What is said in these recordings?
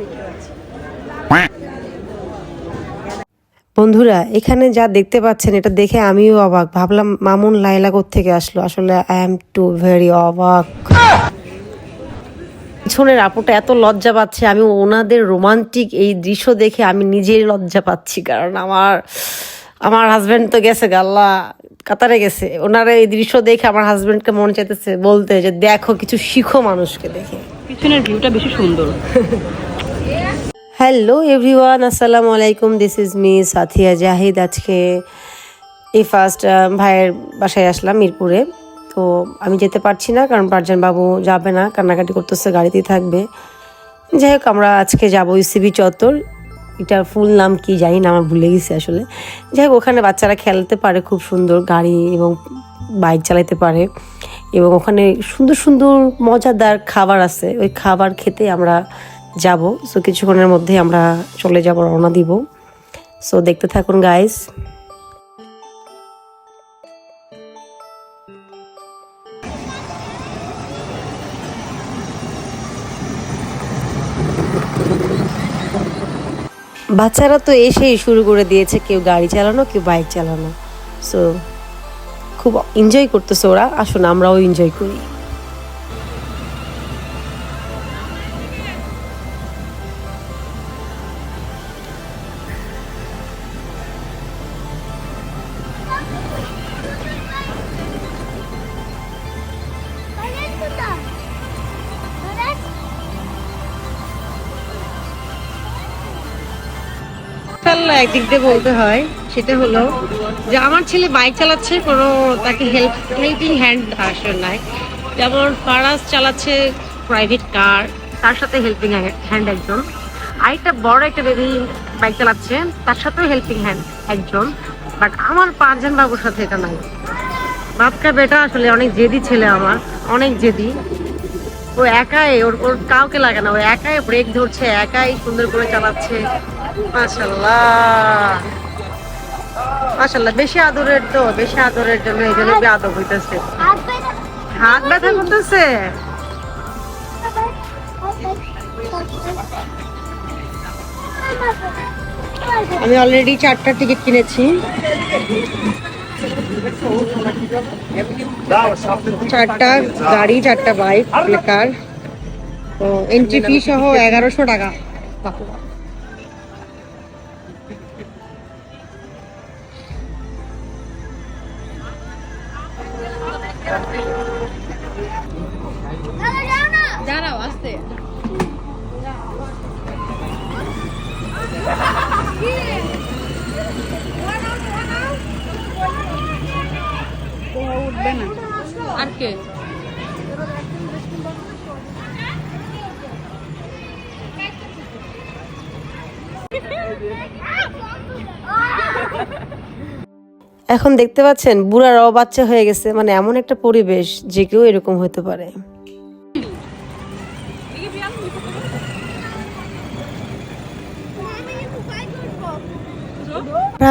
দেখতে পাচ্ছি বন্ধুরা এখানে যা দেখতে পাচ্ছেন এটা দেখে আমিও অবাক। ভাবলাম মামুন লাইলা থেকে আসলো? আসলে আই এম টু ভেরি অবাক। পিছনের আপুটা এত লজ্জা পাচ্ছে আমি ওনাদের রোমান্টিক এই দৃশ্য দেখে আমি নিজেই লজ্জা পাচ্ছি কারণ আমার আমার হাজবেন্ড তো গেছে গাল্লা কাতারে গেছে। ওনারা এই দৃশ্য দেখে আমার হাজবেন্ডকে মন চাইতেছে বলতে যে দেখো কিছু শিখো মানুষকে দেখে। পিছনের ভিউটা বেশি সুন্দর। হ্যালো এভরিওয়ান আসসালামু আলাইকুম this is me Sathiya Zahid আজকে এই ফার্স্ট ভাইয়ের বাসায় আসলাম মিরপুরে। তো আমি যেতে পারছি না, কারণ পারজান বাবু যাবে না। কান্নাকাটি করতেছে, গাড়িতেই থাকবে। যাই হোক, আমরা আজকে যাব ইসিবি চত্বর। এটার ফুল নাম কি জানি না, আমার ভুলে গেছি আসলে। যাই হোক, ওখানে বাচ্চারা খেলতে পারে, খুব সুন্দর গাড়ি এবং বাইক চালাতে পারে। এবং ওখানে সুন্দর সুন্দর, মজাদার খাবার আছে। ওই খাবার খেতে আমরা যাব। সো কিছুক্ষণের মধ্যে আমরা চলে যাব, রওনা দিব। সো দেখতে থাকুন গাইস বাচ্চারা তো এসেই শুরু করে দিয়েছে, কেউ গাড়ি চালানো, কেউ বাইক চালানো। সো খুব এনজয় করতেছে ওরা। আসুন, আমরাও এনজয় করি। ইনশাল্লাহ একদিক দিয়ে বলতে হয়, সেটা হলো যে আমার ছেলে বাইক চালাচ্ছে, কোনো তাকে হেল্প হেল্পিং হ্যান্ড আসলে নাই। যেমন ফারাজ চালাচ্ছে প্রাইভেট কার তার সাথে হেল্পিং হ্যান্ড একজন। আরেকটা বড় একটা বেবি বাইক চালাচ্ছে, তার সাথেও হেল্পিং হ্যান্ড একজন। বাট আমার পাঁচজন বাবুর সাথে এটা নাই। বাপকা বেটা আসলে অনেক জেদি ছেলে আমার, অনেক জেদি। ও একাই, ওর ওর কাউকে লাগে না। ও একাই ব্রেক ধরছে, একাই সুন্দর করে চালাচ্ছে। মাশাল্লাহ মাশাল্লাহ বেশি আদরের তো, বেশি আদরের জন্য এই জন্য আদর হইতেছে। হাত ব্যথা করতেছে? আমি অলরেডি চারটা টিকিট কিনেছি। চারটা গাড়ি, চারটা বাইক কার তো এন্ট্রি ফি সহ এগারোশো টাকা। দাঁড়াও আসতে। উঠবে না। আর কে? এখন দেখতে পাচ্ছেন বুড়ারাও বাচ্চা হয়ে গেছে। মানে এমন একটা পরিবেশ যে কেউ এরকম হতে পারে।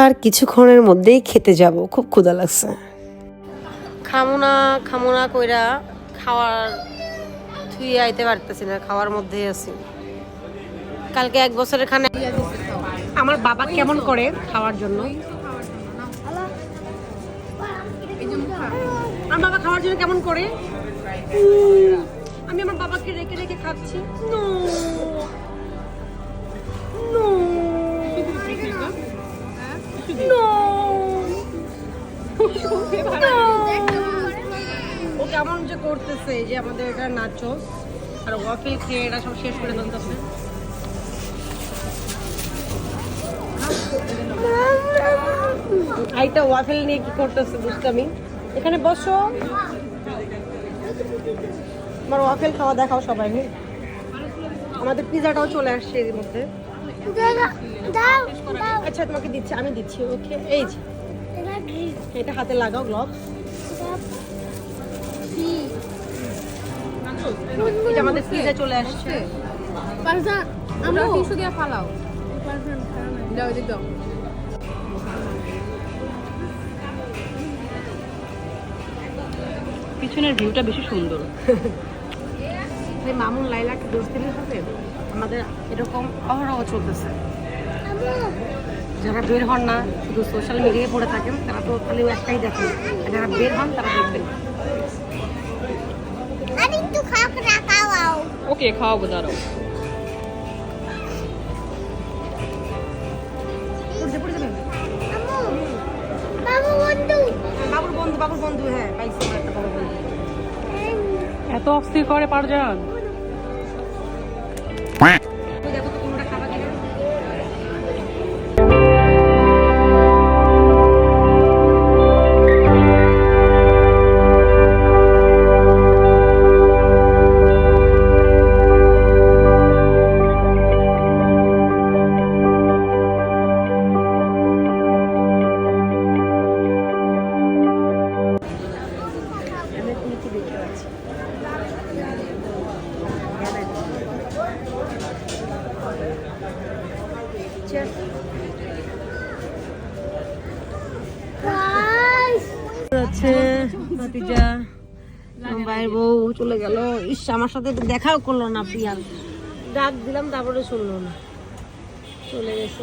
আর কিছুক্ষণের মধ্যেই খেতে যাব। খুব ক্ষুধা লাগছে। খামুনা খামুনা কইরা খাওয়ার থুই আইতে পারতেছি না খাওয়ার মধ্যেই আছি। কালকে এক বছরের খানে আমার বাবা কেমন করে খাওয়ার জন্য? আমার বাবা খাওয়ার জন্য কেমন করে? আমি আমার বাবাকে রেখে রেখে খাচ্ছি। নো। নো। নো। ও কেমন যে করতেছে এই যে আমাদের এটা নাচোস আর ওয়াফেল খেয়ে এরা সব শেষ করে ফেলতেছে। আইটা ওয়াফেল নিয়ে কি করতেছে বুঝতে আমি এখানে বসো। আমার ওয়াফেল খাওয়া দেখাও সবাই? আমাদের পিজাটাও চলে আসছে এর মধ্যে। আচ্ছা তোমাকে দিচ্ছি আমি দিচ্ছি ওকে এই যে। এটা হাতে লাগাও গ্লোভস এটা আমাদের পিজা চলে আসছে। আমরা টিস্যু দিয়ে ফালাও। দাও এদিক দাও। পিছনের ভিউটা বেশি সুন্দর। মামুন লাইলাকে দোষ দিলে হবে? আমাদের এরকম অহরহ চলতেছে। যারা বের হন না শুধু সোশ্যাল মিডিয়ায় পড়ে থাকেন তারা তো খালি একটাই দেখেন। আর যারা বের হন তারা দেখবেন। ওকে খাওয়াবো দাঁড়াও। এত অস্থির করে পারজান। ভাতিজা ভাইয়ের বউ চলে গেল। ইস আমার সাথে দেখাও করল না পিয়াল। ডাক দিলাম তারপরে শুনলো না। চলে গেছে।